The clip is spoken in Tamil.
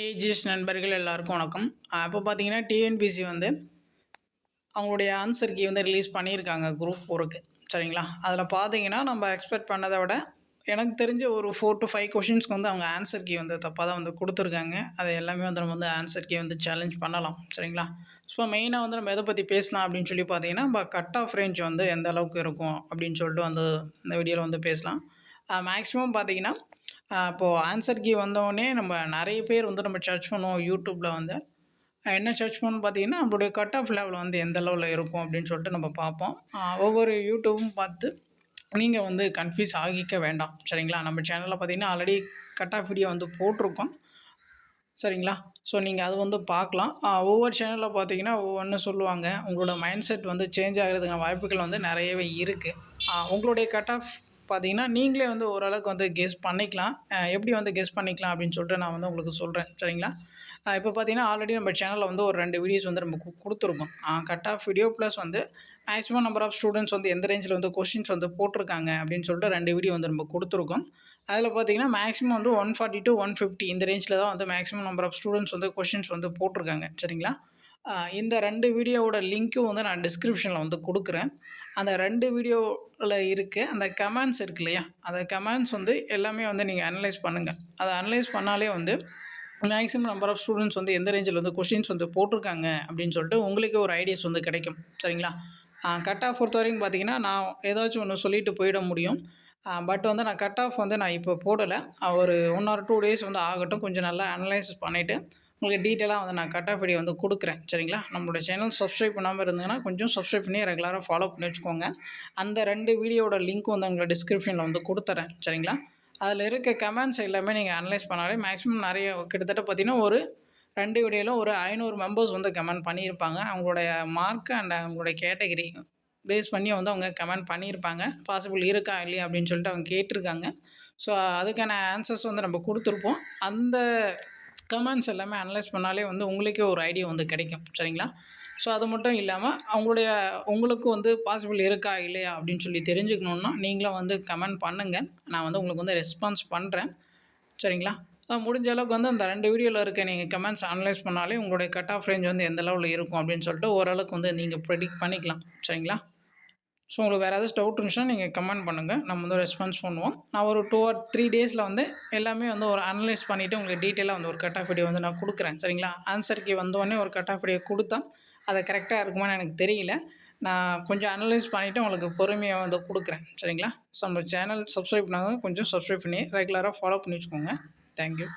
ஏஜிஎஸ் நண்பர்கள் எல்லாருக்கும் வணக்கம். இப்போ பார்த்தீங்கன்னா டிஎன்பிசி வந்து அவங்களுடைய ஆன்சர் கீ வந்து ரிலீஸ் பண்ணியிருக்காங்க குரூப் ஃபோருக்கு சரிங்களா? அதில் பார்த்தீங்கன்னா நம்ம எக்ஸ்பெக்ட் பண்ணதை விட எனக்கு தெரிஞ்ச ஒரு ஃபோர் டு ஃபைவ் கொஷின்ஸ்க்கு வந்து அவங்க ஆன்சர் கீ வந்து தப்பாக தான் வந்து கொடுத்துருக்காங்க. அது எல்லாமே வந்து நம்ம வந்து ஆன்சர் கீ வந்து சேலஞ்ச் பண்ணலாம். சரிங்களா? ஸோ மெயினாக வந்து நம்ம எதை பற்றி பேசலாம் அப்படின்னு சொல்லி பார்த்தீங்கன்னா நம்ம கட் ஆஃப் ரேஞ்ச் வந்து எந்த அளவுக்கு இருக்கும் அப்படின்னு சொல்லிட்டு வந்து இந்த வீடியோவில் வந்து பேசலாம். மேக்ஸிமம் பார்த்தீங்கன்னா அப்போது ஆன்சர் கீ வந்தோடனே நம்ம நிறைய பேர் வந்து நம்ம சர்ச் பண்ணுவோம் யூடியூப்பில் வந்து. என்ன சர்ச் பண்ணணும் பார்த்தீங்கன்னா நம்மளுடைய கட் ஆஃப் லெவல் வந்து எந்த லெவலில் இருக்கும் அப்படின்னு சொல்லிட்டு நம்ம பார்ப்போம். ஒவ்வொரு யூடியூப்பும் பார்த்து நீங்கள் வந்து கன்ஃபியூஸ் ஆகிக்க வேண்டாம். சரிங்களா? நம்ம சேனலில் பார்த்தீங்கன்னா ஆல்ரெடி கட் ஆஃப் வீடியோ வந்து போட்டிருக்கோம். சரிங்களா? ஸோ நீங்கள் அது வந்து பார்க்கலாம். ஒவ்வொரு சேனலில் பார்த்தீங்கன்னா ஒவ்வொன்று சொல்லுவாங்க. உங்களோட மைண்ட் செட் வந்து சேஞ்ச் ஆகிறதுக்கான வாய்ப்புகள் வந்து நிறையவே இருக்குது உங்களுடைய கட் ஆஃப் பார்த்தீங்கன்னா நீங்களே வந்து ஓரளவுக்கு வந்து கெஸ் பண்ணிக்கலாம். எப்படி வந்து கெஸ் பண்ணிக்கலாம் அப்படின்னு சொல்லிட்டு நான் வந்து உங்களுக்கு சொல்கிறேன் சரிங்களா? இப்போ பார்த்தீங்கன்னா ஆல்ரெடி நம்ம சேனலில் வந்து ஒரு ரெண்டு வீடியோஸ் வந்து நம்ம கொடுத்துருக்கோம். கட் ஆஃப் வீடியோ ப்ளஸ் வந்து மேக்ஸிமம் நம்பர் ஆஃப் ஸ்டூடெண்ட்ஸ் வந்து எந்த ரேஞ்சில் வந்து கொஷின்ஸ் வந்து போட்டிருக்காங்க அப்படின்னு சொல்லிட்டு ரெண்டு வீடியோ வந்து நம்ம கொடுத்துருக்கோம். அதில் பார்த்தீங்கன்னா மேக்ஸிமம் வந்து one forty to one fifty இந்த ரேஞ்சில் தான் வந்து மேக்ஸிமம் நம்பர் ஆஃப் ஸ்டூடெண்ட்ஸ் வந்து கொஷின்ஸ் வந்து போட்டிருக்காங்க. சரிங்களா? இந்த ரெண்டு வீடியோவோட லிங்க்கும் வந்து நான் டிஸ்கிரிப்ஷனில் வந்து கொடுக்குறேன். அந்த ரெண்டு வீடியோவில் இருக்க அந்த கமெண்ட்ஸ் இருக்கு இல்லையா? அந்த கமெண்ட்ஸ் வந்து எல்லாமே வந்து நீங்கள் அனலைஸ் பண்ணுங்கள் அதை அனலைஸ் பண்ணாலே வந்து மேக்ஸிமம் நம்பர் ஆஃப் ஸ்டூடெண்ட்ஸ் வந்து எந்த ரேஞ்சில் வந்து கொஷின்ஸ் வந்து போட்டிருக்காங்க அப்படின்னு சொல்லிட்டு உங்களுக்கு ஒரு ஐடியாஸ் வந்து கிடைக்கும். சரிங்களா? கட் ஆஃப் பொறுத்த வரைக்கும் பார்த்தீங்கன்னா நான் ஏதாச்சும் ஒன்று சொல்லிட்டு போயிட முடியும். பட் வந்து நான் கட் ஆஃப் வந்து நான் இப்போ போடலை. ஒரு ஒன் ஆர் டூ டேஸ் வந்து ஆகட்டும். கொஞ்சம் நல்லா அனலைஸ் பண்ணிவிட்டு உங்களுக்கு டீட்டெயிலாக வந்து நான் கட் ஆஃப் வீடியோ வந்து கொடுக்குறேன். சரிங்களா? நம்மளோட சேனல் சப்ஸ்கிரைப் பண்ணாமல் இருந்தீங்கன்னா கொஞ்சம் சப்ஸ்கிரைப் பண்ணி ரெகுலராக ஃபாலோ பண்ணி வச்சுக்கோங்க. அந்த ரெண்டு வீடியோட லிங்க் வந்து உங்களை டிஸ்கிரிப்ஷனில் வந்து கொடுத்துறேன். சரிங்களா? அதில் இருக்க கமெண்ட்ஸ் எல்லாமே நீங்கள் அனலைஸ் பண்ணாலே மேக்ஸிமம் நிறைய கிட்டத்தட்ட பார்த்திங்கன்னா ஒரு ரெண்டு வீடியோவில் ஒரு ஐநூறு மெம்பர்ஸ் வந்து கமெண்ட் பண்ணியிருப்பாங்க. அவங்களுடைய மார்க் அண்ட் அவங்களுடைய கேட்டகிரி பேஸ் பண்ணி வந்து அவங்க கமெண்ட் பண்ணியிருப்பாங்க. பாசிபிள் இருக்கா இல்லையா அப்படின்னு சொல்லிட்டு அவங்க கேட்டிருக்காங்க. ஸோ அதுக்கான ஆன்சர்ஸ் வந்து நம்ம கொடுத்துருப்போம். அந்த கமெண்ட்ஸ் எல்லாமே அனலைஸ் பண்ணாலே வந்து உங்களுக்கே ஒரு ஐடியா வந்து கிடைக்கும். சரிங்களா? ஸோ அது மட்டும் இல்லாமல் அவங்களுடைய உங்களுக்கு வந்து பாசிபிள் இருக்கா இல்லையா அப்படின்னு சொல்லி தெரிஞ்சுக்கணுன்னா நீங்களும் வந்து கமெண்ட் பண்ணுங்கள் நான் வந்து உங்களுக்கு வந்து ரெஸ்பான்ஸ் பண்ணுறேன் சரிங்களா? முடிஞ்ச அளவுக்கு வந்து அந்த ரெண்டு வீடியோவில் இருக்க நீங்கள் கமெண்ட்ஸ் அனலைஸ் பண்ணாலே உங்களுடைய கட் ஆஃப் ரேஞ்ச் வந்து எந்த லெவலில் இருக்கும் அப்படின்னு சொல்லிட்டு ஓரளவுக்கு வந்து நீங்கள் ப்ரெடிக்ட் பண்ணிக்கலாம். சரிங்களா? ஸோ உங்களுக்கு வேறு ஏதாச்சும் டவுட் இருந்துச்சுன்னா நீங்கள் கமெண்ட் பண்ணுங்கள் நம்ம வந்து ரெஸ்பான்ஸ் பண்ணுவோம். நான் ஒரு டூ ஆர் த்ரீ டேஸில் வந்து எல்லாமே வந்து ஒரு அனலைஸ் பண்ணிவிட்டு உங்களுக்கு டீட்டெயிலாக வந்து ஒரு கட் ஆஃப் வீடியோ வந்து நான் கொடுக்குறேன். சரிங்களா? ஆன்சருக்கு வந்தோடனே ஒரு கட் ஆஃப் வீடியோ கொடுத்தா அதை கரெக்டாக இருக்குமான்னு எனக்கு தெரியல. நான் கொஞ்சம் அனலைஸ் பண்ணிவிட்டு உங்களுக்கு பொறுமையாக வந்து கொடுக்குறேன். சரிங்களா? ஸோ நம்ம சேனல் சப்ஸ்கிரைப் பண்ணாங்க கொஞ்சம் சப்ஸ்கிரைப் பண்ணி ரெகுலராக ஃபாலோ பண்ணி வச்சுக்கோங்க. தேங்க்யூ